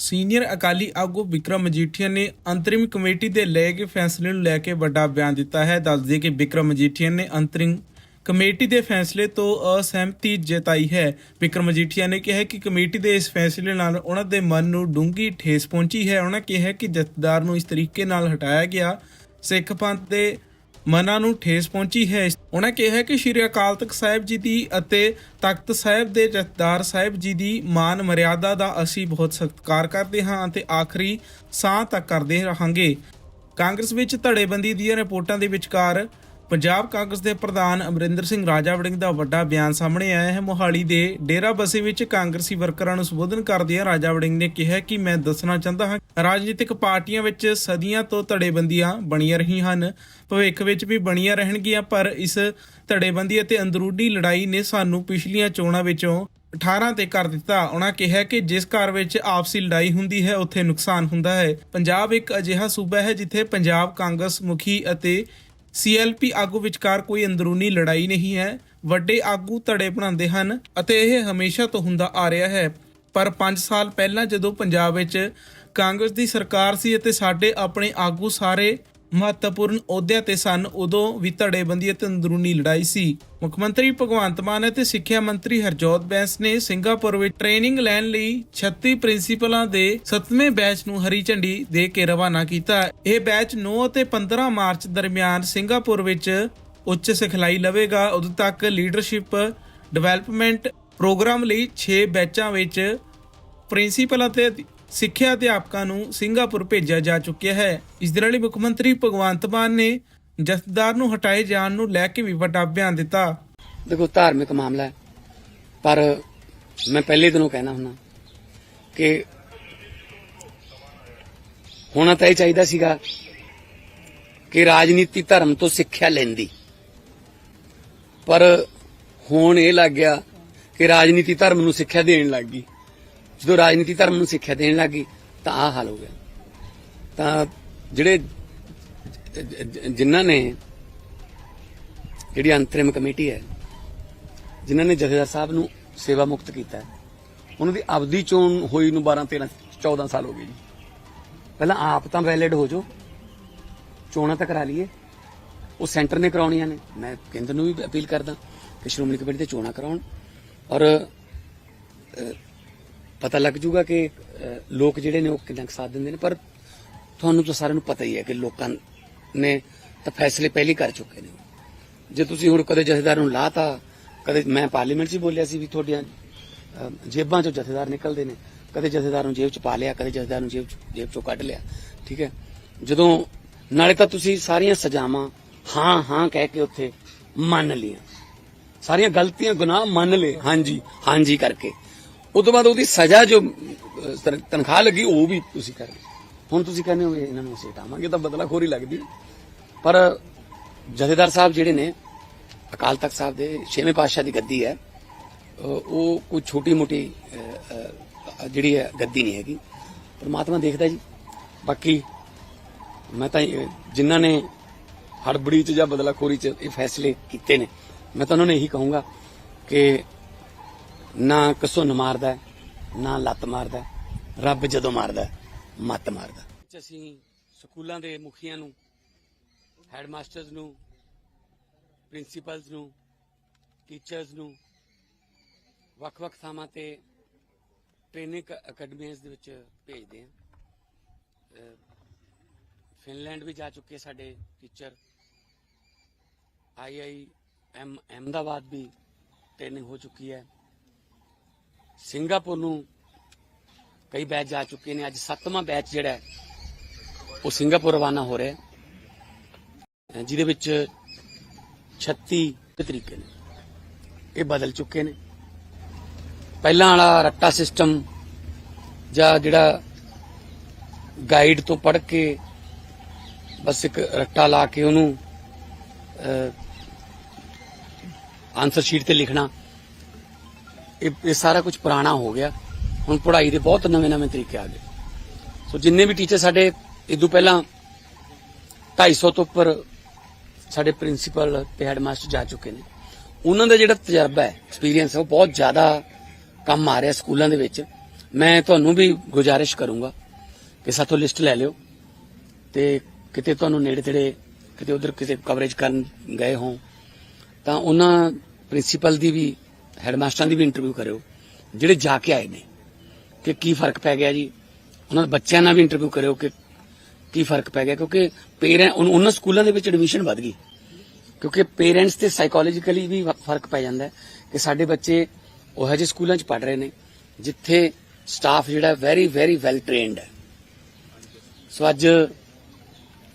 Senior Akali ਆਗੂ ਵਿਕਰਮ ਮਜੀਠੀਆ ਨੇ ਅੰਤਰਿਮ committee ਦੇ ਲਏ ਗਏ ਫੈਸਲੇ ਨੂੰ ਲੈ ਕੇ ਵੱਡਾ ਬਿਆਨ ਦਿੱਤਾ ਹੈ। ਦੱਸਦੇ ਕਿ ਵਿਕਰਮ ਮਜੀਠੀਆ ਨੇ ਅੰਤਰਿਮ ਕਮੇਟੀ ਦੇ ਫੈਸਲੇ ਤੋਂ ਅਸਹਿਮਤੀ ਜਤਾਈ ਹੈ। ਵਿਕਰਮ ਮਜੀਠੀਆ ਨੇ ਕਿਹਾ ਕਿ ਕਮੇਟੀ ਦੇ ਇਸ ਫੈਸਲੇ ਨਾਲ ਉਹਨਾਂ ਦੇ ਮਨ ਨੂੰ ਡੂੰਘੀ ਠੇਸ ਪਹੁੰਚੀ ਹੈ। ਉਹਨਾਂ ਕਿਹਾ ਕਿ ਜਥੇਦਾਰ ਨੂੰ ਇਸ ਤਰੀਕੇ ਨਾਲ ਹਟਾਇਆ ਗਿਆ। ਸਿੱਖ ਪੰਥ ਦੇ ਮਨਾਂ ਨੂੰ ਠੇਸ ਪਹੁੰਚੀ ਹੈ। ਉਹਨਾਂ ਕਿਹਾ ਕਿ ਸ਼੍ਰੀ ਅਕਾਲ ਤਖਤ ਸਾਹਿਬ ਜੀ ਦੀ ਅਤੇ ਤਖਤ ਸਾਹਿਬ ਦੇ ਜਥੇਦਾਰ ਸਾਹਿਬ ਜੀ ਦੀ ਮਾਨ ਮਰਿਆਦਾ ਦਾ ਅਸੀਂ ਬਹੁਤ ਸਤਿਕਾਰ ਕਰਦੇ ਹਾਂ ਅਤੇ ਆਖਰੀ ਸਾਹ ਤੱਕ ਕਰਦੇ ਰਹਾਂਗੇ। ਕਾਂਗਰਸ ਵਿੱਚ ਧੜੇਬੰਦੀ ਦੀਆਂ ਰਿਪੋਰਟਾਂ ਦੇ ਵਿਚਕਾਰ ਪੰਜਾਬ ਕਾਂਗਰਸ ਦੇ ਪ੍ਰਧਾਨ ਅਮਰਿੰਦਰ ਸਿੰਘ ਰਾਜਾ ਵੜਿੰਗ ਦਾ ਵੱਡਾ ਬਿਆਨ ਸਾਹਮਣੇ ਆਇਆ ਹੈ। ਮੋਹਾਲੀ ਦੇ ਡੇਰਾ ਬਸੀ ਵਿੱਚ ਕਾਂਗਰਸੀ ਵਰਕਰਾਂ ਨੂੰ ਸੰਬੋਧਨ ਕਰਦਿਆਂ ਰਾਜਾ ਵੜਿੰਗ ਨੇ ਕਿਹਾ ਕਿ ਮੈਂ ਦੱਸਣਾ ਚਾਹੁੰਦਾ ਹਾਂ, ਰਾਜਨੀਤਿਕ ਪਾਰਟੀਆਂ ਵਿੱਚ ਸਦੀਆਂ ਤੋਂ ਧੜੇਬੰਦੀਆਂ ਬਣੀਆਂ ਰਹੀਆਂ ਹਨ। ਭਵਿੱਖ ਵਿੱਚ ਵੀ ਬਣੀਆਂ ਰਹਿਣਗੀਆਂ, ਪਰ ਇਸ ਧੜੇਬੰਦੀ ਅਤੇ ਅੰਦਰੂਨੀ ਲੜਾਈ ਨੇ ਸਾਨੂੰ ਪਿਛਲੀਆਂ ਚੋਣਾਂ ਵਿੱਚੋਂ 18 ਤੇ ਕਰ ਦਿੱਤਾ। ਉਹਨਾਂ ਕਿਹਾ ਕਿ ਜਿਸ ਘਰ ਵਿੱਚ ਆਪਸੀ ਲੜਾਈ ਹੁੰਦੀ ਹੈ, ਉੱਥੇ ਨੁਕਸਾਨ ਹੁੰਦਾ ਹੈ। ਪੰਜਾਬ ਇੱਕ ਅਜਿਹਾ ਸੂਬਾ ਹੈ, ਜਿੱਥੇ ਪੰਜਾਬ ਕਾਂਗਰਸ ਮੁਖੀ ਅਤੇ ਸੀਐਲਪੀ ਆਗੂ ਵਿਚਕਾਰ ਕੋਈ ਅੰਦਰੂਨੀ ਲੜਾਈ ਨਹੀਂ ਹੈ। ਵੱਡੇ ਆਗੂ ਧੜੇ ਬਣਾਉਂਦੇ ਹਨ ਅਤੇ ਇਹ ਹਮੇਸ਼ਾ ਤੋਂ ਹੁੰਦਾ ਆ ਰਿਹਾ ਹੈ। ਪਰ 5 ਸਾਲ ਪਹਿਲਾਂ ਜਦੋਂ ਪੰਜਾਬ ਵਿੱਚ ਕਾਂਗਰਸ ਦੀ ਸਰਕਾਰ ਸੀ ਅਤੇ ਸਾਡੇ ਆਪਣੇ ਆਗੂ ਸਾਰੇ ਮਹੱਤਵਪੂਰਨ ਅਹੁਦਿਆਂ ਤੇ ਸਨ। ਉਦੋਂ ਵੀ ਧੜੇਬੰਦੀ ਅਤੇ ਅੰਦਰੂਨੀ ਲੜਾਈ ਸੀ। ਮੁੱਖ ਮੰਤਰੀ ਭਗਵੰਤ ਮਾਨ ਅਤੇ ਸਿੱਖਿਆ ਮੰਤਰੀ ਹਰਜੋਤ ਬੈਂਸ ਨੇ ਸਿੰਗਾਪੁਰ ਵਿੱਚ ਟ੍ਰੇਨਿੰਗ ਲੈਣ ਲਈ 36 ਪ੍ਰਿੰਸੀਪਲਾਂ ਦੇ 7ਵੇਂ ਬੈਚ ਨੂੰ ਹਰੀ ਝੰਡੀ ਦੇ ਕੇ ਰਵਾਨਾ ਕੀਤਾ। ਇਹ ਬੈਚ 9 ਅਤੇ 15 ਮਾਰਚ ਦਰਮਿਆਨ ਸਿੰਗਾਪੁਰ ਵਿੱਚ ਉੱਚ ਸਿਖਲਾਈ ਲਵੇਗਾ। ਉਦੋਂ ਤੱਕ ਲੀਡਰਸ਼ਿਪ ਡਿਵੈਲਪਮੈਂਟ ਪ੍ਰੋਗਰਾਮ ਲਈ 6 ਬੈਚਾਂ ਵਿੱਚ ਪ੍ਰਿੰਸੀਪਲ ਅਤੇ ਸਿੱਖਿਆ ਅਧਿਆਪਕਾਂ ਨੂੰ ਸਿੰਗਾਪੁਰ ਭੇਜਿਆ ਜਾ ਚੁੱਕਿਆ ਹੈ। ਇਸ ਦੇ ਨਾਲ ਹੀ ਮੁੱਖ ਮੰਤਰੀ ਭਗਵੰਤ ਮਾਨ ਨੇ ਜਥੇਦਾਰ ਨੂੰ ਹਟਾਏ ਜਾਣ ਨੂੰ ਲੈ ਕੇ ਵੀ ਵੱਡਾ ਬਿਆਨ ਦਿੱਤਾ। ਦੇਖੋ, ਧਾਰਮਿਕ ਮਾਮਲਾ ਹੈ, ਪਰ ਮੈਂ ਪਹਿਲੇ ਦਿਨੋਂ ਕਹਿਣਾ ਹੁੰਦਾ ਕਿ ਹੋਣਾ ਤਾਂ ਇਹ ਚਾਹੀਦਾ ਸੀਗਾ ਕਿ ਰਾਜਨੀਤੀ ਧਰਮ ਤੋਂ ਸਿੱਖਿਆ ਲੈਂਦੀ। ਪਰ ਹੁਣ ਇਹ ਲੱਗ ਗਿਆ ਕਿ ਰਾਜਨੀਤੀ ਧਰਮ ਨੂੰ ਸਿੱਖਿਆ ਦੇਣ ਲੱਗ ਗਈ। ਜਦੋਂ ਰਾਜਨੀਤੀ ਧਰਮ ਨੂੰ ਸਿੱਖਿਆ ਦੇਣ ਲੱਗ ਗਈ, ਤਾਂ ਆਹ ਹਾਲ ਹੋ ਗਿਆ। ਤਾਂ ਜਿਹੜੇ ਜਿਨ੍ਹਾਂ ਨੇ ਜਿਹੜੀ ਅੰਤਰਿਮ ਕਮੇਟੀ ਹੈ, ਜਿਨ੍ਹਾਂ ਨੇ ਜਥੇਦਾਰ ਸਾਹਿਬ ਨੂੰ ਸੇਵਾ ਮੁਕਤ ਕੀਤਾ ਉਹਨਾਂ ਦੀ ਆਪਦੀ ਚੋਣ ਹੋਈ ਨੂੰ 12 13 14 ਸਾਲ ਹੋ ਗਏ ਜੀ। ਪਹਿਲਾਂ ਆਪ ਤਾਂ ਵੈਲਿਡ ਹੋ ਜਾਓ, ਚੋਣਾਂ ਤਾਂ ਕਰਾ ਲਈਏ। ਉਹ ਸੈਂਟਰ ਨੇ ਕਰਾਉਣੀਆਂ ਨੇ। ਮੈਂ ਕੇਂਦਰ ਨੂੰ ਵੀ ਅਪੀਲ ਕਰਦਾ ਕਿ ਸ਼੍ਰੋਮਣੀ ਕਮੇਟੀ ਤੇ ਚੋਣਾਂ ਕਰਾਉਣ। ਔਰ ਪਤਾ ਲੱਗ ਜੂਗਾ ਕਿ ਲੋਕ ਜਿਹੜੇ ਨੇ ਉਹ ਕਿੰਨਾ ਕੁ ਸਾਥ ਦਿੰਦੇ ਨੇ, ਪਰ ਤੁਹਾਨੂੰ ਤਾਂ ਸਾਰਿਆਂ ਨੂੰ ਪਤਾ ਹੀ ਹੈ ਕਿ ਲੋਕਾਂ ਨੇ ਤਾਂ ਫੈਸਲੇ ਪਹਿਲੇ ਕਰ ਚੁੱਕੇ ਨੇ। ਜੇ ਤੁਸੀਂ ਹੁਣ ਕਦੇ ਜਥੇਦਾਰ ਨੂੰ ਲਾਤਾ, ਕਦੇ ਮੈਂ ਪਾਰਲੀਮੈਂਟ 'ਚ ਬੋਲਿਆ ਸੀ ਵੀ ਤੁਹਾਡੀਆਂ ਜੇਬਾਂ 'ਚੋਂ ਜਥੇਦਾਰ ਨਿਕਲਦੇ ਨੇ, ਕਦੇ ਜਥੇਦਾਰ ਨੂੰ ਜੇਬ 'ਚ ਪਾ ਲਿਆ, ਕਦੇ ਜਥੇਦਾਰ ਨੂੰ ਜੇਬ ਜੇਬ 'ਚੋਂ ਕੱਢ ਲਿਆ, ਠੀਕ ਹੈ? ਜਦੋਂ, ਨਾਲੇ ਤਾਂ ਤੁਸੀਂ ਸਾਰੀਆਂ ਸਜ਼ਾਵਾਂ ਹਾਂ ਹਾਂ ਕਹਿ ਕੇ ਉੱਥੇ ਮੰਨ ਲੀਆਂ ਸਾਰੀਆਂ ਗਲਤੀਆਂ, ਗੁਨਾਹ ਮੰਨ ਲਏ, ਹਾਂਜੀ ਹਾਂਜੀ ਕਰਕੇ। ਉਸ ਤੋਂ ਬਾਅਦ ਉਹਦੀ ਸਜ਼ਾ ਜੋ ਤਨਖਾਹ ਲੱਗੀ, ਉਹ ਵੀ ਤੁਸੀਂ ਕਰ ਹੁਣ ਤੁਸੀਂ ਕਹਿੰਦੇ ਹੋ ਵੀ ਇਹਨਾਂ ਨੂੰ ਅਸੀਂ ਹਟਾਵਾਂਗੇ, ਤਾਂ ਬਦਲਾਖੋਰੀ ਲੱਗਦੀ। ਪਰ ਜਥੇਦਾਰ ਸਾਹਿਬ ਜਿਹੜੇ ਨੇ, ਅਕਾਲ ਤਖਤ ਸਾਹਿਬ ਦੇ ਛੇਵੇਂ ਪਾਤਸ਼ਾਹ ਦੀ ਗੱਦੀ ਹੈ ਉਹ ਕੋਈ ਛੋਟੀ ਮੋਟੀ ਜਿਹੜੀ ਹੈ, ਗੱਦੀ ਨਹੀਂ ਹੈਗੀ। ਪਰਮਾਤਮਾ ਦੇਖਦਾ ਜੀ। ਬਾਕੀ ਮੈਂ ਤਾਂ ਜਿਨ੍ਹਾਂ ਨੇ ਹੜਬੜੀ ਚ ਜਾਂ ਬਦਲਾਖੋਰੀ ਚ ਇਹ ਫੈਸਲੇ ਕੀਤੇ ਨੇ, ਮੈਂ ਤਾਂ ਉਹਨਾਂ ਨੂੰ ਇਹੀ ਕਹੂੰਗਾ ਕਿ ਨਾ ਕਸੁੰਨ ਮਾਰਦਾ, ਨਾ ਲੱਤ ਮਾਰਦਾ, ਰੱਬ ਜਦੋਂ ਮਾਰਦਾ, ਮੱਤ ਮਾਰਦਾ। ਹੈ। ਅਸੀਂ ਸਕੂਲਾਂ ਦੇ ਮੁਖੀਆਂ ਨੂੰ, ਹੈਡਮਾਸਟਰਸ ਨੂੰ, ਪ੍ਰਿੰਸੀਪਲਸ ਨੂੰ, ਟੀਚਰਸ ਨੂੰ, ਵੱਖ-ਵੱਖ ਥਾਵਾਂ ਤੇ ਟ੍ਰੇਨਿੰਗ ਅਕੈਡਮੀਆਂ ਦੇ ਵਿੱਚ ਭੇਜਦੇ ਹਾਂ। ਫਿਨਲੈਂਡ ਵੀ ਜਾ ਚੁੱਕੇ ਸਾਡੇ ਟੀਚਰ। ਆਈਆਈ ਐਮ, ਅਹਿਮਦਾਬਾਦ ਵੀ ਟ੍ਰੇਨਿੰਗ ਹੋ ਚੁੱਕੀ ਹੈ। ਸਿੰਗਾਪੁਰ ਨੂੰ ਕਈ ਬੈਚ ਜਾ ਚੁੱਕੇ ਨੇ। ਅੱਜ ਸੱਤਵਾਂ ਬੈਚ ਜਿਹੜਾ ਹੈ, ਉਹ ਸਿੰਗਾਪੁਰ ਰਵਾਨਾ ਹੋ ਰਿਹਾ ਹੈ, ਜਿਹਦੇ ਵਿੱਚ 36 ਤਰੀਕੇ ਨੇ। ਇਹ ਬਦਲ ਚੁੱਕੇ ਨੇ। ਪਹਿਲਾਂ ਵਾਲਾ ਰੱਟਾ ਸਿਸਟਮ ਜਾਂ ਜਿਹੜਾ ਗਾਈਡ ਤੋਂ ਪੜ੍ਹ ਕੇ ਬਸ ਇੱਕ ਰੱਟਾ ਲਾ ਕੇ ਉਹਨੂੰ ਆਨਸਰ ਸ਼ੀਟ ਤੇ ਲਿਖਣਾ। ਇਹ ਇਹ ਸਾਰਾ ਕੁਝ ਪੁਰਾਣਾ ਹੋ ਗਿਆ। ਹੁਣ ਪੜ੍ਹਾਈ ਦੇ ਬਹੁਤ ਨਵੇਂ-ਨਵੇਂ ਤਰੀਕੇ ਆ ਗਏ। ਸੋ ਜਿੰਨੇ ਵੀ ਟੀਚਰ ਸਾਡੇ ਇਦੋਂ ਪਹਿਲਾਂ 250 ਤੋਂ ਉੱਪਰ ਸਾਡੇ ਪ੍ਰਿੰਸੀਪਲ ਤੇ ਹੈਡਮਾਸਟਰ ਜਾ ਚੁੱਕੇ ਨੇ। ਉਹਨਾਂ ਦਾ ਜਿਹੜਾ ਤਜਰਬਾ ਹੈ ਐਕਸਪੀਰੀਅੰਸ ਹੈ, ਉਹ ਬਹੁਤ ਜ਼ਿਆਦਾ ਕੰਮ ਆ ਰਿਹਾ ਸਕੂਲਾਂ ਦੇ ਵਿੱਚ। ਮੈਂ ਤੁਹਾਨੂੰ ਵੀ ਗੁਜ਼ਾਰਿਸ਼ ਕਰੂੰਗਾ ਕਿ ਸਾਥੋਂ ਲਿਸਟ ਲੈ ਲਿਓ ਤੇ ਕਿਤੇ ਤੁਹਾਨੂੰ ਨੇੜੇ ਤੇੜੇ ਕਿਤੇ ਉਧਰ ਕਿਸੇ ਕਵਰੇਜ ਕਰਨ ਗਏ ਹੋ ਤਾਂ ਉਹਨਾਂ ਪ੍ਰਿੰਸੀਪਲ ਦੀ ਵੀ ਹੈਡਮਾਸਟਰਾਂ ਦੀ ਵੀ ਇੰਟਰਵਿਊ ਕਰਿਓ, ਜਿਹੜੇ ਜਾ ਕੇ ਆਏ ਨੇ, ਕਿ ਕੀ ਫ਼ਰਕ ਪੈ ਗਿਆ ਜੀ? ਉਹਨਾਂ ਦੇ ਬੱਚਿਆਂ ਨਾਲ ਵੀ ਇੰਟਰਵਿਊ ਕਰਿਓ ਕਿ ਕੀ ਫ਼ਰਕ ਪੈ ਗਿਆ? ਕਿਉਂਕਿ ਪੇਰੈਂਟ ਉਹਨਾਂ ਸਕੂਲਾਂ ਦੇ ਵਿੱਚ ਐਡਮਿਸ਼ਨ ਵੱਧ ਗਈ। ਕਿਉਂਕਿ ਪੇਰੈਂਟਸ ਤੇ ਸਾਈਕੋਲੋਜੀਕਲੀ ਵੀ ਫ਼ਰਕ ਪੈ ਜਾਂਦਾ ਹੈ ਕਿ ਸਾਡੇ ਬੱਚੇ ਉਹ ਜਿਹੇ ਸਕੂਲਾਂ 'ਚ ਪੜ ਰਹੇ ਨੇ, ਜਿੱਥੇ ਸਟਾਫ ਜਿਹੜਾ ਵੈਰੀ ਵੈਰੀ ਵੈਲ ਟ੍ਰੇਨਡ ਹੈ। ਸੋ ਅੱਜ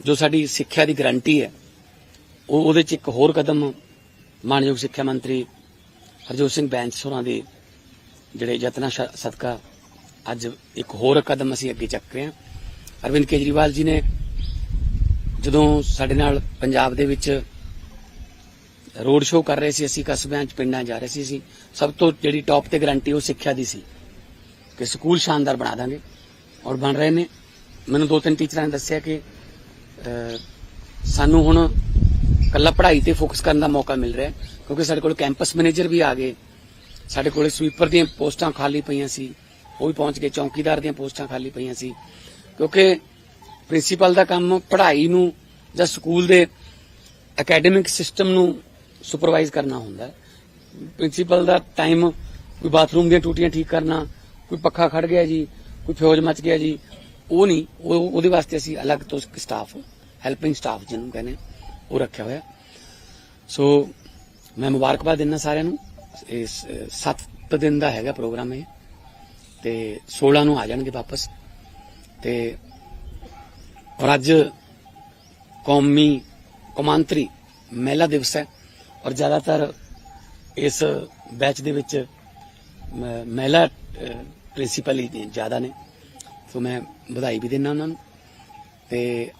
ਜੋ ਸਾਡੀ ਸਿੱਖਿਆ ਦੀ ਗਰੰਟੀ ਹੈ, ਉਹ ਉਹਦੇ 'ਚ ਇੱਕ ਹੋਰ ਕਦਮ, ਮਾਨਯੋਗ ਸਿੱਖਿਆ ਮੰਤਰੀ ਹਰਜੋਤ ਸਿੰਘ ਬੈਂਸ ਹੋਰਾਂ ਦੇ ਜਿਹੜੇ ਯਤਨਾਂ ਸਦਕਾ ਅੱਜ ਇੱਕ ਹੋਰ ਕਦਮ ਅਸੀਂ ਅੱਗੇ ਚੱਕ ਰਹੇ ਹਾਂ। ਅਰਵਿੰਦ ਕੇਜਰੀਵਾਲ ਜੀ ਨੇ ਜਦੋਂ ਸਾਡੇ ਨਾਲ ਪੰਜਾਬ ਦੇ ਵਿੱਚ ਰੋਡ ਸ਼ੋਅ ਕਰ ਰਹੇ ਸੀ, ਅਸੀਂ ਕਸਬਿਆਂ 'ਚ, ਪਿੰਡਾਂ ਜਾ ਰਹੇ ਸੀ, ਅਸੀਂ ਸਭ ਤੋਂ ਜਿਹੜੀ ਟੌਪ ਤੇ ਗਰੰਟੀ ਉਹ ਸਿੱਖਿਆ ਦੀ ਸੀ ਕਿ ਸਕੂਲ ਸ਼ਾਨਦਾਰ ਬਣਾ ਦਾਂਗੇ ਔਰ ਬਣ ਰਹੇ ਨੇ। ਮੈਨੂੰ ਦੋ ਤਿੰਨ ਟੀਚਰਾਂ ਨੇ ਦੱਸਿਆ ਕਿ ਸਾਨੂੰ ਹੁਣ ਕੱਲਾ ਪੜ੍ਹਾਈ ਤੇ ਫੋਕਸ ਕਰਨ ਦਾ ਮੌਕਾ ਮਿਲ ਰਿਹਾ ਹੈ, ਕਿਉਂਕਿ ਸਾਡੇ ਕੋਲ ਕੈਂਪਸ ਮੈਨੇਜਰ ਵੀ ਆ ਗਏ। ਸਾਡੇ ਕੋਲ ਸਵੀਪਰ ਦੀਆਂ ਪੋਸਟਾਂ ਖਾਲੀ ਪਈਆਂ ਸੀ, ਉਹ ਵੀ ਪਹੁੰਚ ਗਏ, ਚੌਕੀਦਾਰ ਦੀਆਂ ਪੋਸਟਾਂ ਖਾਲੀ ਪਈਆਂ ਸੀ। ਕਿਉਂਕਿ ਪ੍ਰਿੰਸੀਪਲ ਦਾ ਕੰਮ ਪੜ੍ਹਾਈ ਨੂੰ ਜਾਂ ਸਕੂਲ ਦੇ ਅਕੈਡਮਿਕ ਸਿਸਟਮ ਨੂੰ ਸੁਪਰਵਾਈਜ਼ ਕਰਨਾ ਹੁੰਦਾ ਹੈ। ਪ੍ਰਿੰਸੀਪਲ ਦਾ ਟਾਈਮ ਕੋਈ ਬਾਥਰੂਮ ਦੀਆਂ ਟੂਟੀਆਂ ਠੀਕ ਕਰਨਾ, ਕੋਈ ਪੱਖਾ ਖੜ ਗਿਆ ਜੀ, ਕੋਈ ਫਿਊਜ਼ ਮੱਚ ਗਿਆ ਜੀ, ਉਹ ਨਹੀਂ, ਉਹ ਉਹਦੇ ਵਾਸਤੇ ਅਸੀਂ ਅਲੱਗ ਤੋਂ ਸਟਾਫ ਹੈਲਪਿੰਗ ਸਟਾਫ ਜਿਹਨੂੰ ਕਹਿੰਦੇ ਉਹ ਰੱਖਿਆ ਹੋਇਆ। ਸੋ ਮੈਂ ਮੁਬਾਰਕਬਾਦ ਦਿੰਦਾ ਸਾਰਿਆਂ ਨੂੰ। ਇਸ 7 ਦਿਨ ਦਾ ਹੈਗਾ ਪ੍ਰੋਗਰਾਮ ਇਹ। ਤੇ 16 ਨੂੰ ਆ ਜਾਣਗੇ ਵਾਪਸ। ਤੇ ਔਰ ਅੱਜ ਕੌਮੀ ਕੌਮਾਂਤਰੀ ਮਹਿਲਾ ਦਿਵਸ ਹੈ। ਔਰ ਜ਼ਿਆਦਾਤਰ ਇਸ ਬੈਚ ਦੇ ਵਿੱਚ ਮਹਿਲਾ ਪ੍ਰਿੰਸੀਪਲ ਹੀ ਜ਼ਿਆਦਾ ਨੇ। ਸੋ ਮੈਂ ਵਧਾਈ ਵੀ ਦਿੰਦਾ ਉਹਨਾਂ ਨੂੰ। ਤੇ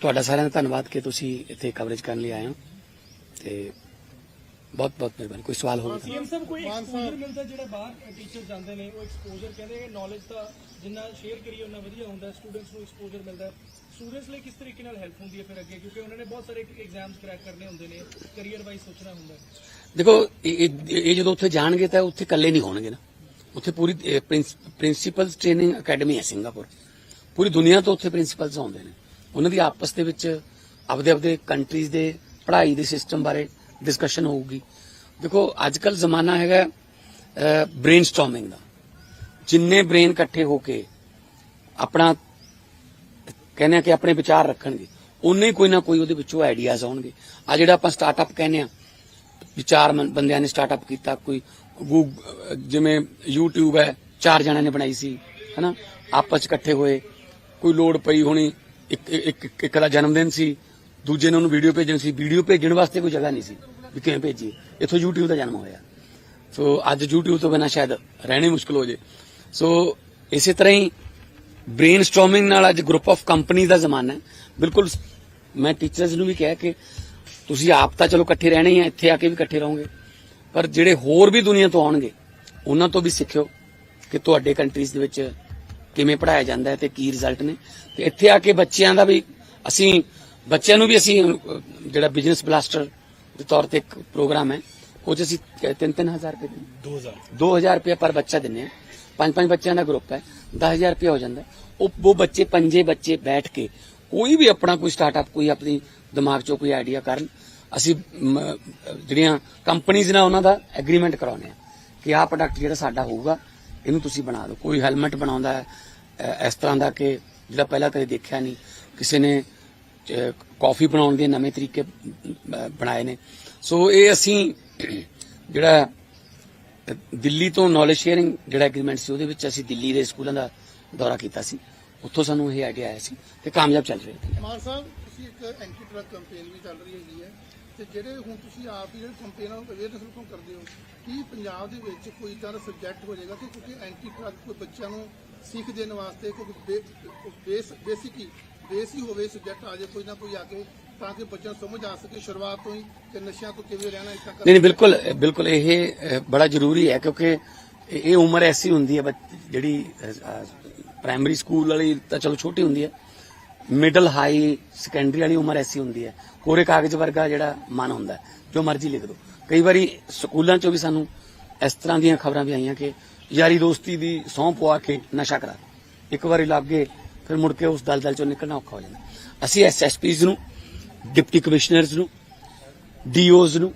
ਤੁਹਾਡਾ ਸਾਰਿਆਂ ਦਾ ਧੰਨਵਾਦ ਕਿ ਤੁਸੀਂ ਇੱਥੇ ਕਵਰੇਜ ਕਰਨ ਲਈ ਆਏ ਹੋ ਤੇ ਬਹੁਤ ਬਹੁਤ ਮਿਹਰਬਾਨੀ। ਕੋਈ ਸਵਾਲ ਹੋਵੇ ਤਾਂ। ਸੀਐਮ ਸਾਹਿਬ ਕੋਈ ਐਕਸਪੋਜ਼ਰ ਮਿਲਦਾ ਜਿਹੜਾ ਬਾਹਰ ਟੀਚਰ ਜਾਂਦੇ ਨੇ? ਉਹ ਐਕਸਪੋਜ਼ਰ ਕਹਿੰਦੇ ਕਿ ਨੌਲੇਜ ਤਾਂ ਜਿੰਨਾ ਸ਼ੇਅਰ ਕਰੀਏ ਉਹਨਾਂ ਵਧੀਆ ਹੁੰਦਾ। ਸਟੂਡੈਂਟਸ ਨੂੰ ਐਕਸਪੋਜ਼ਰ ਮਿਲਦਾ। ਸਟੂਡੈਂਟਸ ਲਈ ਕਿਸ ਤਰੀਕੇ ਨਾਲ ਹੈਲਪ ਹੁੰਦੀ ਹੈ ਫਿਰ ਅੱਗੇ? ਕਿਉਂਕਿ ਉਹਨਾਂ ਨੇ ਬਹੁਤ ਸਾਰੇ ਐਗਜ਼ਾਮਸ ਕ੍ਰੈਕ ਕਰਨੇ ਹੁੰਦੇ ਨੇ ਕੈਰੀਅਰ ਵਾਈਜ਼ ਸੋਚਣਾ ਹੁੰਦਾ ਹੈ। ਦੇਖੋ ਇਹ ਜਦੋਂ ਉੱਥੇ ਜਾਣਗੇ ਤਾਂ ਉੱਥੇ ਇਕੱਲੇ ਨਹੀਂ ਹੋਣਗੇ ਨਾ। ਉੱਥੇ ਪੂਰੀ ਪ੍ਰਿੰਸੀਪਲ ਟ੍ਰੇਨਿੰਗ ਅਕੈਡਮੀ ਹੈ ਸਿੰਗਾਪੁਰ। ਪੂਰੀ ਦੁਨੀਆ ਤੋਂ ਉੱਥੇ ਪ੍ਰਿੰਸੀਪਲਸ ਆਉਂਦੇ ਨੇ। ਉਹਨਾਂ ਦੀ ਆਪਸ ਦੇ ਵਿੱਚ ਆਪਦੇ ਆਪਦੇ ਕੰਟਰੀਜ਼ ਦੇ ਪੜ੍ਹਾਈ ਦੇ ਸਿਸਟਮ ਬਾਰੇ ਡਿਸਕਸ਼ਨ ਹੋਊਗੀ। ਦੇਖੋ ਅੱਜ ਕੱਲ ਜ਼ਮਾਨਾ ਹੈਗਾ ਬ੍ਰੇਨਸਟਾਰਮਿੰਗ ਦਾ। ਜਿੰਨੇ ਬ੍ਰੇਨ ਇਕੱਠੇ ਹੋ ਕੇ ਆਪਣਾ ਕਹਿੰਦੇ ਆ ਕਿ ਆਪਣੇ ਵਿਚਾਰ ਰੱਖਣਗੇ ਉਨੇ ਕੋਈ ਨਾ ਕੋਈ ਉਹਦੇ ਵਿੱਚੋਂ ਆਈਡੀਆਜ਼ ਆਉਣਗੇ। ਆ ਜਿਹੜਾ ਆਪਾਂ ਸਟਾਰਟਅਪ ਕਹਿੰਦੇ ਆ ਵਿਚਾਰ ਬੰਦਿਆਂ ਨੇ ਸਟਾਰਟਅਪ ਕੀਤਾ, ਕੋਈ ਗੂਗ- ਜਿਵੇਂ YouTube ਹੈ, ਚਾਰ ਜਣਿਆਂ ਨੇ ਬਣਾਈ ਸੀ, ਹਨਾ? ਆਪਸ 'ਚ ਇਕੱਠੇ ਹੋਏ, ਕੋਈ ਲੋੜ ਪਈ ਹੋਣੀ ਇੱਕ ਇੱਕ ਇੱਕ ਦਾ ਜਨਮ ਦਿਨ ਸੀ, ਦੂਜੇ ਨੇ ਉਹਨੂੰ ਵੀਡੀਓ ਭੇਜਣੀ ਸੀ। ਵੀਡੀਓ ਭੇਜਣ ਵਾਸਤੇ ਕੋਈ ਜਗ੍ਹਾ ਨਹੀਂ ਸੀ ਵੀ ਕਿਵੇਂ ਭੇਜੀ ਇੱਥੋਂ YouTube ਦਾ ਜਨਮ ਹੋਇਆ। ਸੋ ਅੱਜ YouTube ਤੋਂ ਬਿਨਾਂ ਸ਼ਾਇਦ ਰਹਿਣੀ ਮੁਸ਼ਕਲ ਹੋ ਜੇ। ਸੋ ਇਸੇ ਤਰ੍ਹਾਂ ਹੀ ਬ੍ਰੇਨਸਟਾਰਮਿੰਗ ਨਾਲ ਅੱਜ ਗਰੁੱਪ ਆਫ ਕੰਪਨੀ ਦਾ ਜ਼ਮਾਨਾ ਹੈ। ਬਿਲਕੁਲ ਮੈਂ ਟੀਚਰਸ ਨੂੰ ਵੀ ਕਿਹਾ ਕਿ ਤੁਸੀਂ ਆਪ ਤਾਂ ਚਲੋ ਇਕੱਠੇ ਰਹਿਣੇ ਹੀ ਆ, ਇੱਥੇ ਆ ਕੇ ਵੀ ਇਕੱਠੇ ਰਹੋਗੇ। ਪਰ ਜਿਹੜੇ ਹੋਰ ਵੀ ਦੁਨੀਆ ਤੋਂ ਆਉਣਗੇ, ਉਹਨਾਂ ਤੋਂ ਵੀ ਸਿੱਖਿਓ ਕਿ ਤੁਹਾਡੇ ਕੰਟਰੀਜ਼ ਦੇ ਵਿੱਚ ਕਿਵੇਂ ਪੜਾਇਆ ਜਾਂਦਾ ਹੈ ਤੇ ਕੀ ਰਿਜ਼ਲਟ ਨੇ। ਤੇ ਇੱਥੇ ਆ ਕੇ ਬੱਚਿਆਂ ਦਾ ਵੀ ਅਸੀਂ ਬੱਚਿਆਂ ਨੂੰ ਵੀ ਅਸੀਂ ਜਿਹੜਾ ਬਿਜ਼ਨਸ ਬਲਾਸਟਰ ਦੇ ਤੌਰ ਤੇ ਇੱਕ ਪ੍ਰੋਗਰਾਮ ਹੈ ਉਹ 'ਚ ਅਸੀਂ 3-3000 ਰੁਪਏ ਦਿੰਦੇ 2000 2000 ਰੁਪਏ ਪਰ ਬੱਚਾ ਦਿੰਨੇ ਆ ਪੰਜ ਪੰਜ ਬੱਚਿਆਂ ਦਾ ਗਰੁੱਪ ਹੈ 10000 ਰੁਪਏ ਹੋ ਜਾਂਦਾ। ਉਹ ਉਹ ਬੱਚੇ ਪੰਜੇ ਬੱਚੇ ਬੈਠ ਕੇ ਕੋਈ ਵੀ ਆਪਣਾ ਕੋਈ ਸਟਾਰਟਅਪ ਕੋਈ ਆਪਣੀ ਦਿਮਾਗ 'ਚੋਂ ਕੋਈ ਆਈਡੀਆ ਕਰਨ ਅਸੀਂ ਜਿਹੜੀਆਂ ਕੰਪਨੀਆਂ ਨਾਲ ਉਹਨਾਂ ਦਾ ਐਗਰੀਮੈਂਟ ਕਰਾਉਨੇ ਆ ਕਿ ਆਹ ਪ੍ਰੋਡਕਟ ਜਿਹੜਾ ਸਾਡਾ ਹੋਊਗਾ ਇਹਨੂੰ ਤੁਸੀਂ ਬਣਾ ਦਿਓ। ਕੋਈ ਹੈਲਮਟ ਬਣਾਉਂਦਾ ਹੈ ਇਸ ਤਰ੍ਹਾਂ ਦਾ ਕਿ ਜਿਹੜਾ ਪਹਿਲਾਂ ਕਦੇ ਦੇਖਿਆ ਨਹੀਂ, ਕਿਸੇ ਨੇ ਕਾਫੀ ਬਣਾਉਣ ਦੇ ਨਵੇਂ ਤਰੀਕੇ ਬਣਾਏ ਨੇ। ਸੋ ਇਹ ਅਸੀਂ ਜਿਹੜਾ ਦਿੱਲੀ ਤੋਂ ਨੌਲੇਜ ਸ਼ੇਅਰਿੰਗ ਜਿਹੜਾ ਐਗਰੀਮੈਂਟ ਸੀ, ਉਹਦੇ ਵਿੱਚ ਅਸੀਂ ਦਿੱਲੀ ਦੇ ਸਕੂਲਾਂ ਦਾ ਦੌਰਾ ਕੀਤਾ ਸੀ। ਉੱਥੋਂ ਸਾਨੂੰ ਇਹ ਆਈਡੀਆ ਆਇਆ ਸੀ ਤੇ ਕਾਮਯਾਬ ਚੱਲ ਰਿਹਾ ਮਾਨ ਸਾਹਿਬ, ਤੁਸੀਂ ਇੱਕ ਐਂਟੀ ਡਰਗ ਕੈਂਪੇਨ ਵੀ ਚੱਲ ਰਹੀ ਹੈਗੀ ਹੈ ਤੇ ਜਿਹੜੇ ਹੁਣ ਤੁਸੀਂ ਆਪ ਹੀ ਜਿਹੜੇ ਕੈਂਪੇਨ ਆ ਅਵੇਅਰਨੈਸ ਨੂੰ ਕਰਦੇ ਹੋ? ਕੀ ਪੰਜਾਬ ਦੇ ਵਿੱਚ ਕੋਈ ਤਰ੍ਹਾਂ ਸਬਜੈਕਟ ਹੋ ਜਾਏਗਾ ਕਿ ਕਿਉਂਕਿ ਐਂਟੀ ਡਰਗ ਕੋਈ ਬੱਚਿਆਂ ਨੂੰ ਸਿੱਖ ਦੇਣ ਵਾਸਤੇ ਕੋਈ ਬੇਸ ਬੇਸਿਕ ਹੀ ਬੇਸ ਹੀ ਹੋਵੇ ਸਬਜੈਕਟ ਆ ਜਾਏ ਕੋਈ ਨਾ ਕੋਈ ਆ ਕੇ ਤਾਂ ਕਿ ਬੱਚਿਆਂ ਨੂੰ ਸਮਝ ਆ ਸਕੇ ਸ਼ੁਰੂਆਤ ਤੋਂ ਹੀ ਕਿ ਨਸ਼ਿਆਂ ਤੋਂ ਕਿਵੇਂ ਰਹਿਣਾ ਇਸ ਤਰ੍ਹਾਂ ਨਹੀਂ ਨਹੀਂ, ਬਿਲਕੁਲ ਬਿਲਕੁਲ ਇਹ ਬੜਾ ਜ਼ਰੂਰੀ ਹੈ ਕਿਉਂਕਿ ਇਹ ਉਮਰ ਐਸੀ ਹੁੰਦੀ ਹੈ ਜਿਹੜੀ ਪ੍ਰਾਇਮਰੀ ਸਕੂਲ ਵਾਲੀ ਤਾਂ ਚਲੋ ਛੋਟੀ ਹੁੰਦੀ ਹੈ। ਮਿਡਲ ਹਾਈ ਸੈਕੰਡਰੀ ਵਾਲੀ ਉਮਰ ਐਸੀ ਹੁੰਦੀ ਹੈ। ਕੋਰੇ ਕਾਗਜ਼ ਵਰਗਾ ਜਿਹੜਾ ਮਨ ਹੁੰਦਾ ਜੋ ਮਰਜ਼ੀ ਲਿਖ ਦੋ। ਕਈ ਵਾਰੀ ਸਕੂਲਾਂ ਚੋਂ ਵੀ ਸਾਨੂੰ ਇਸ ਤਰ੍ਹਾਂ ਦੀਆਂ ਖਬਰਾਂ ਵੀ ਆਈਆਂ ਕਿ ਯਾਰੀ ਦੋਸਤੀ ਦੀ ਸਹੁੰ ਪਵਾ ਕੇ ਨਸ਼ਾ ਕਰਾ ਇੱਕ ਵਾਰੀ ਲੱਗ ਗਏ, ਫਿਰ ਮੁੜ ਕੇ ਉਸ ਦਲਦਲ ਚੋਂ ਨਿਕਲਣਾ ਔਖਾ ਹੋ ਜਾਂਦਾ। ਅਸੀਂ ਐਸਐਸਪੀਜ਼ ਨੂੰ, ਡਿਪਟੀ ਕਮਿਸ਼ਨਰਸ ਨੂੰ, ਡੀਓਜ਼ ਨੂੰ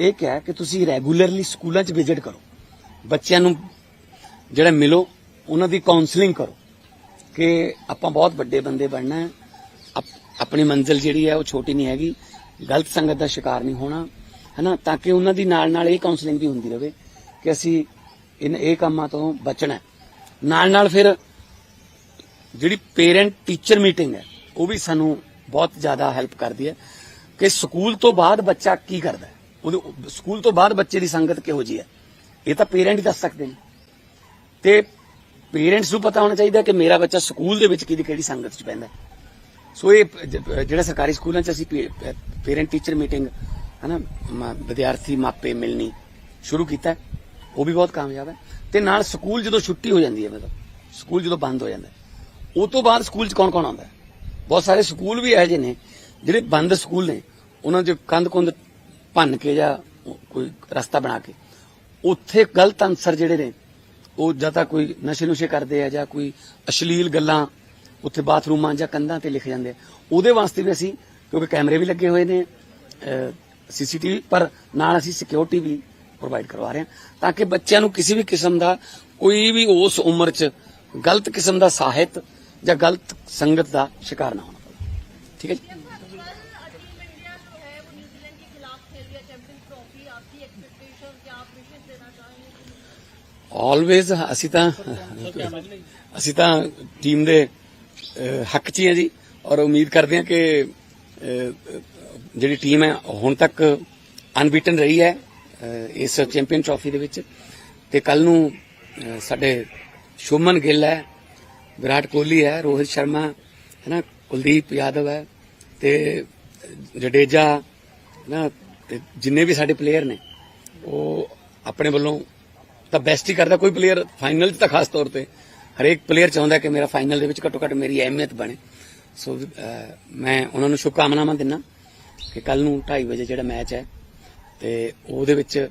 ਇਹ ਕਿਹਾ ਕਿ ਤੁਸੀਂ ਰੈਗੂਲਰਲੀ ਸਕੂਲਾਂ 'ਚ ਵਿਜ਼ਿਟ ਕਰੋ। ਬੱਚਿਆਂ ਨੂੰ ਜਿਹੜਾ ਮਿਲੋ, ਉਹਨਾਂ ਦੀ ਕਾਉਂਸਲਿੰਗ ਕਰੋ ਕਿ ਆਪਾਂ ਬਹੁਤ ਵੱਡੇ ਬੰਦੇ ਬਣਨਾ ਹੈ। ਆਪਣੀ ਮੰਜ਼ਿਲ ਜਿਹੜੀ ਹੈ ਉਹ ਛੋਟੀ ਨਹੀਂ ਹੈਗੀ, ਗਲਤ ਸੰਗਤ ਦਾ ਸ਼ਿਕਾਰ ਨਹੀਂ ਹੋਣਾ ਹੈਨਾ ਤਾਂ ਕਿ ਉਹਨਾਂ ਦੀ ਨਾਲ ਨਾਲ ਇਹ ਕਾਉਂਸਲਿੰਗ ਵੀ ਹੁੰਦੀ ਰਹੇ ਕਿ ਅਸੀਂ ਇਨ ਇਹ ਕੰਮਾਂ ਤੋਂ ਬਚਣਾ ਨਾਲ ਨਾਲ ਫਿਰ ਜਿਹੜੀ ਪੇਰੈਂਟ ਟੀਚਰ ਮੀਟਿੰਗ ਹੈ, ਉਹ ਵੀ ਸਾਨੂੰ ਬਹੁਤ ਜ਼ਿਆਦਾ ਹੈਲਪ ਕਰਦੀ ਹੈ ਕਿ ਸਕੂਲ ਤੋਂ ਬਾਅਦ ਬੱਚਾ ਕੀ ਕਰਦਾ ਹੈ। ਉਹਦੇ ਸਕੂਲ ਤੋਂ ਬਾਅਦ ਬੱਚੇ ਦੀ ਸੰਗਤ ਕਿਹੋ ਜੀ ਹੈ। ਇਹ ਤਾਂ ਪੇਰੈਂਟ ਹੀ ਦੱਸ ਸਕਦੇ ਨੇ। ਤੇ ਪੇਰੈਂਟਸ ਨੂੰ ਪਤਾ ਹੋਣਾ ਚਾਹੀਦਾ ਕਿ ਮੇਰਾ ਬੱਚਾ ਸਕੂਲ ਦੇ ਵਿੱਚ ਕਿਹਦੀ ਕਿਹੜੀ ਸੰਗਤ 'ਚ ਪੈਂਦਾ ਸੋ ਇਹ ਜਿਹੜਾ ਸਰਕਾਰੀ ਸਕੂਲਾਂ 'ਚ ਅਸੀਂ ਪੇਰੈਂਟ ਟੀਚਰ ਮੀਟਿੰਗ ਹਨਾ, ਮ- ਵਿਦਿਆਰਥੀ ਮਾਪੇ ਮਿਲਣੀ ਸ਼ੁਰੂ ਕੀਤਾ ਉਹ ਵੀ ਬਹੁਤ ਕਾਮਯਾਬ ਹੈ। ਤੇ ਨਾਲ ਸਕੂਲ ਜਦੋਂ ਛੁੱਟੀ ਹੋ ਜਾਂਦੀ ਹੈ ਮਤਲਬ, ਸਕੂਲ ਜਦੋਂ ਬੰਦ ਹੋ ਜਾਂਦਾ ਉਹ ਤੋਂ ਬਾਅਦ ਸਕੂਲ 'ਚ ਕੌਣ ਕੌਣ ਆਉਂਦਾ ਬਹੁਤ ਸਾਰੇ ਸਕੂਲ ਵੀ ਇਹੋ ਜਿਹੇ ਨੇ, ਜਿਹੜੇ ਬੰਦ ਸਕੂਲ ਨੇ, ਉਹਨਾਂ 'ਚ ਕੰਧ ਕੁੰਧ ਭੰਨ ਕੇ ਜਾਂ ਕੋਈ ਰਸਤਾ ਬਣਾ ਕੇ। ਉੱਥੇ ਗਲਤ ਅਨਸਰ ਜਿਹੜੇ ਨੇ, ਉਹ ਜਾਂ ਤਾਂ ਕੋਈ ਨਸ਼ੇ ਨੁਸ਼ੇ ਕਰਦੇ ਆ ਜਾਂ ਕੋਈ ਅਸ਼ਲੀਲ ਗੱਲਾਂ ਉੱਥੇ ਬਾਥਰੂਮਾਂ ਜਾਂ ਕੰਧਾਂ ਤੇ ਲਿਖ ਜਾਂਦੇ ਆ। ਉਹਦੇ ਵਾਸਤੇ ਵੀ ਅਸੀਂ, ਕਿਉਂਕਿ ਕੈਮਰੇ ਵੀ ਲੱਗੇ ਹੋਏ ਨੇ ਸੀਸੀਟੀਵੀ, ਪਰ ਨਾਲ ਅਸੀਂ ਸਿਕਿਉਰਿਟੀ ਵੀ ਪ੍ਰੋਵਾਈਡ ਕਰਵਾ ਰਹੇ ਹਾਂ, ਤਾਂ ਕਿ ਬੱਚਿਆਂ ਨੂੰ ਕਿਸੇ ਵੀ ਕਿਸਮ ਦਾ ਕੋਈ ਵੀ ਉਸ ਉਮਰ 'ਚ ਗਲਤ ਕਿਸਮ ਦਾ ਸਾਹਿਤ ਜਾਂ ਗਲਤ ਸੰਗਤ ਦਾ ਸ਼ਿਕਾਰ ਨਾ ਹੋਣਾ ਪਵੇ। ਠੀਕ ਹੈ ਜੀ? ਆਲਵੇਜ਼ ਅਸੀਂ ਤਾਂ ਅਸੀਂ ਤਾਂ ਟੀਮ ਦੇ ਹੱਕ 'ਚ ਹਾਂ ਜੀ, ਔਰ ਉਮੀਦ ਕਰਦੇ ਹਾਂ ਕਿ ਜਿਹੜੀ ਟੀਮ ਹੈ, ਹੁਣ ਤੱਕ ਅਨਬੀਟਨ ਰਹੀ ਹੈ। ਇਸ ਚੈਂਪੀਅਨ ਟਰਾਫੀ ਦੇ ਵਿੱਚ। ਤੇ ਕੱਲ ਨੂੰ ਸਾਡੇ ਸ਼ੁਭਮਨ ਗਿੱਲ ਹੈ, ਵਿਰਾਟ ਕੋਹਲੀ ਹੈ, ਰੋਹਿਤ ਸ਼ਰਮਾ ਹੈ ਨਾ ਕੁਲਦੀਪ ਯਾਦਵ ਹੈ, ਤੇ ਜਡੇਜਾ ਹੈ ਨਾ ਤੇ ਜਿੰਨੇ ਵੀ ਸਾਡੇ ਪਲੇਅਰ ਨੇ, ਉਹ ਆਪਣੇ ਵੱਲੋਂ ਤਾਂ ਬੈਸਟ ਹੀ ਕਰਦਾ। ਕੋਈ ਪਲੇਅਰ ਫਾਈਨਲ 'ਚ ਤਾਂ ਖਾਸ ਤੌਰ ਤੇ ਹਰੇਕ ਪਲੇਅਰ ਚਾਹੁੰਦਾ ਕਿ ਮੇਰਾ ਫਾਈਨਲ ਦੇ ਵਿੱਚ ਘੱਟੋ ਘੱਟ ਮੇਰੀ ਅਹਿਮੀਅਤ ਬਣੇ। ਸੋ ਮੈਂ ਉਹਨਾਂ ਨੂੰ ਸ਼ੁਭਕਾਮਨਾਵਾਂ ਦਿੰਦਾ ਕਿ ਕੱਲ ਨੂੰ 2:30 ਵਜੇ ਜਿਹੜਾ ਮੈਚ ਹੈ ਤੇ ਉਹਦੇ ਵਿੱਚ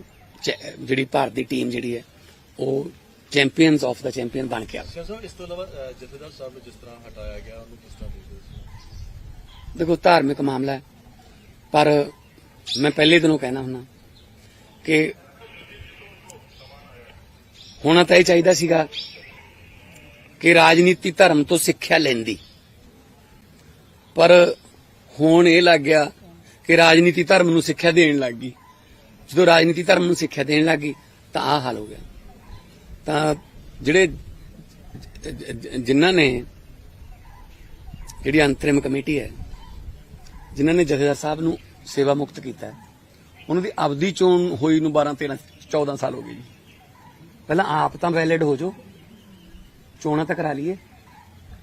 ਜਿਹੜੀ ਭਾਰਤ ਦੀ ਟੀਮ ਜਿਹੜੀ ਹੈ ਉਹ ਚੈਂਪੀਅਨਸ ਆਫ ਦਾ ਚੈਂਪੀਅਨ ਬਣ ਕੇ ਆਵੇ ਸਿਆ ਸਾਹਿਬ ਇਸ ਤੋਂ ਇਲਾਵਾ ਅਹ, ਜਥੇਦਾਰ ਸਾਹਿਬ ਨੂੰ ਜਿਸ ਤਰ੍ਹਾਂ ਹਟਾਇਆ ਗਿਆ ਉਹਨੂੰ ਕਿਸ ਤਰ੍ਹਾਂ ਦੇਖਦੇ ਹੋ ਦੇਖੋ ਧਾਰਮਿਕ ਮਾਮਲਾ ਹੈ ਪਰ ਮੈਂ ਪਹਿਲੇ ਦਿਨੋਂ ਕਹਿਣਾ ਹੁੰਨਾ ਕਿ ਹੋਣਾ ਤਾਂ ਇਹ ਚਾਹੀਦਾ ਸੀਗਾ ਕਿ ਰਾਜਨੀਤੀ ਧਰਮ ਤੋਂ ਸਿੱਖਿਆ ਲੈਂਦੀ। ਪਰ ਹੁਣ ਇਹ ਲੱਗ ਗਿਆ ਕਿ ਰਾਜਨੀਤੀ ਧਰਮ ਨੂੰ ਸਿੱਖਿਆ ਦੇਣ ਲੱਗ ਗਈ। ਜਦੋਂ ਰਾਜਨੀਤੀ ਧਰਮ ਨੂੰ ਸਿੱਖਿਆ ਦੇਣ ਲੱਗ ਗਈ, ਤਾਂ ਆਹ ਹਾਲ ਹੋ ਗਿਆ। ਤਾਂ ਜਿਹੜੇ ਜਿਨ੍ਹਾਂ ਨੇ ਜਿਹੜੀ ਅੰਤਰਿਮ ਕਮੇਟੀ ਹੈ, ਜਿਨ੍ਹਾਂ ਨੇ ਜਥੇਦਾਰ ਸਾਹਿਬ ਨੂੰ ਸੇਵਾ ਮੁਕਤ ਕੀਤਾ ਉਹਨਾਂ ਦੀ ਆਪਦੀ ਚੋਣ ਹੋਈ ਨੂੰ 12 13 14 ਸਾਲ ਹੋ ਗਏ ਜੀ। ਪਹਿਲਾਂ ਆਪ ਤਾਂ ਵੈਲਿਡ ਹੋ ਜਾਓ, ਚੋਣਾਂ ਤਾਂ ਕਰਾ ਲਈਏ।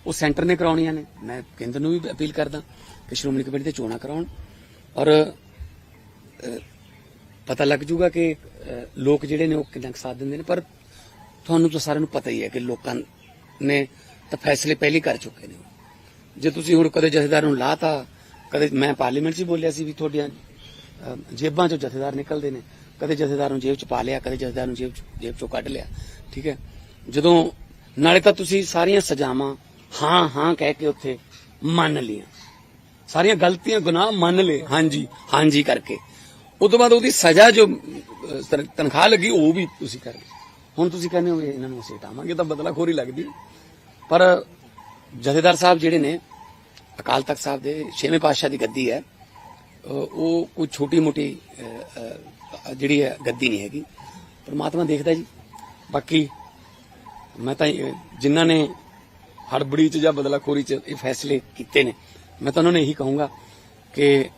ਉਹ ਸੈਂਟਰ ਨੇ ਕਰਾਉਣੀਆਂ ਨੇ। ਮੈਂ ਕੇਂਦਰ ਨੂੰ ਵੀ ਅਪੀਲ ਕਰਦਾ ਕਿ ਸ਼੍ਰੋਮਣੀ ਕਮੇਟੀ ਤੇ ਚੋਣਾਂ ਕਰਾਉਣ। ਔਰ ਪਤਾ ਲੱਗ ਜੂਗਾ ਕਿ ਲੋਕ ਜਿਹੜੇ ਨੇ ਉਹ ਕਿੰਨਾ ਕੁ ਸਾਥ ਦਿੰਦੇ ਨੇ, ਪਰ ਤੁਹਾਨੂੰ ਤਾਂ ਸਾਰਿਆਂ ਨੂੰ ਪਤਾ ਹੀ ਹੈ ਕਿ ਲੋਕਾਂ ਨੇ ਤਾਂ ਫੈਸਲੇ ਪਹਿਲੇ ਕਰ ਚੁੱਕੇ ਨੇ ਜੇ ਤੁਸੀਂ ਹੁਣ ਕਦੇ ਜਥੇਦਾਰ ਨੂੰ ਲਾਤਾ, ਕਦੇ ਮੈਂ ਪਾਰਲੀਮੈਂਟ 'ਚ ਬੋਲਿਆ ਸੀ ਵੀ ਤੁਹਾਡੀਆਂ ਜੇਬਾਂ 'ਚੋਂ ਜਥੇਦਾਰ ਨਿਕਲਦੇ ਨੇ, ਕਦੇ ਜਥੇਦਾਰ ਨੂੰ ਜੇਬ 'ਚ ਪਾ ਲਿਆ, ਕਦੇ ਜਥੇਦਾਰ ਨੂੰ ਜੇਬ 'ਚ, ਜੇਬ 'ਚੋਂ ਕੱਢ ਲਿਆ, ਠੀਕ ਹੈ? ਜਦੋਂ, ਨਾਲੇ ਤਾਂ ਤੁਸੀਂ ਸਾਰੀਆਂ ਸਜ਼ਾਵਾਂ ਹਾਂ ਹਾਂ ਕਹਿ ਕੇ ਉੱਥੇ ਮੰਨ ਲਈਆਂ। ਸਾਰੀਆਂ ਗਲਤੀਆਂ, ਗੁਨਾਹ ਮੰਨ ਲਏ, ਹਾਂਜੀ ਹਾਂਜੀ ਕਰਕੇ। ਉਸ ਤੋਂ ਬਾਅਦ ਉਹਦੀ ਸਜ਼ਾ ਜੋ ਤਨਖਾਹ ਲੱਗੀ, ਉਹ ਵੀ ਤੁਸੀਂ ਕਰ ਲਈ ਹੁਣ ਤੁਸੀਂ ਕਹਿੰਦੇ ਹੋ ਵੀ ਇਹਨਾਂ ਨੂੰ ਅਸੀਂ ਹਟਾਵਾਂਗੇ, ਤਾਂ ਬਦਲਾਖੋਰੀ ਲੱਗਦੀ। ਪਰ ਜਥੇਦਾਰ ਸਾਹਿਬ ਜਿਹੜੇ ਨੇ, ਅਕਾਲ ਤਖਤ ਸਾਹਿਬ ਦੇ ਛੇਵੇਂ ਪਾਤਸ਼ਾਹ ਦੀ ਗੱਦੀ ਹੈ ਉਹ ਕੋਈ ਛੋਟੀ ਮੋਟੀ ਜਿਹੜੀ ਹੈ, ਗੱਦੀ ਨਹੀਂ ਹੈਗੀ। ਪਰਮਾਤਮਾ ਦੇਖਦਾ ਜੀ। ਬਾਕੀ ਮੈਂ ਤਾਂ ਜਿਨ੍ਹਾਂ ਨੇ ਹੜਬੜੀ ਚ ਜਾਂ ਬਦਲਾਖੋਰੀ ਚ ਇਹ ਫੈਸਲੇ ਕੀਤੇ ਨੇ, ਮੈਂ ਤਾਂ ਉਹਨਾਂ ਨੂੰ ਇਹੀ ਕਹੂੰਗਾ ਕਿ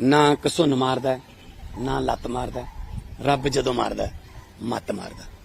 ਨਾ ਕਸੁੰਨ ਮਾਰਦਾ ਨਾ ਲੱਤ ਮਾਰਦਾ ਰੱਬ ਜਦੋਂ ਮਾਰਦਾ ਮੱਤ ਮਾਰਦਾ।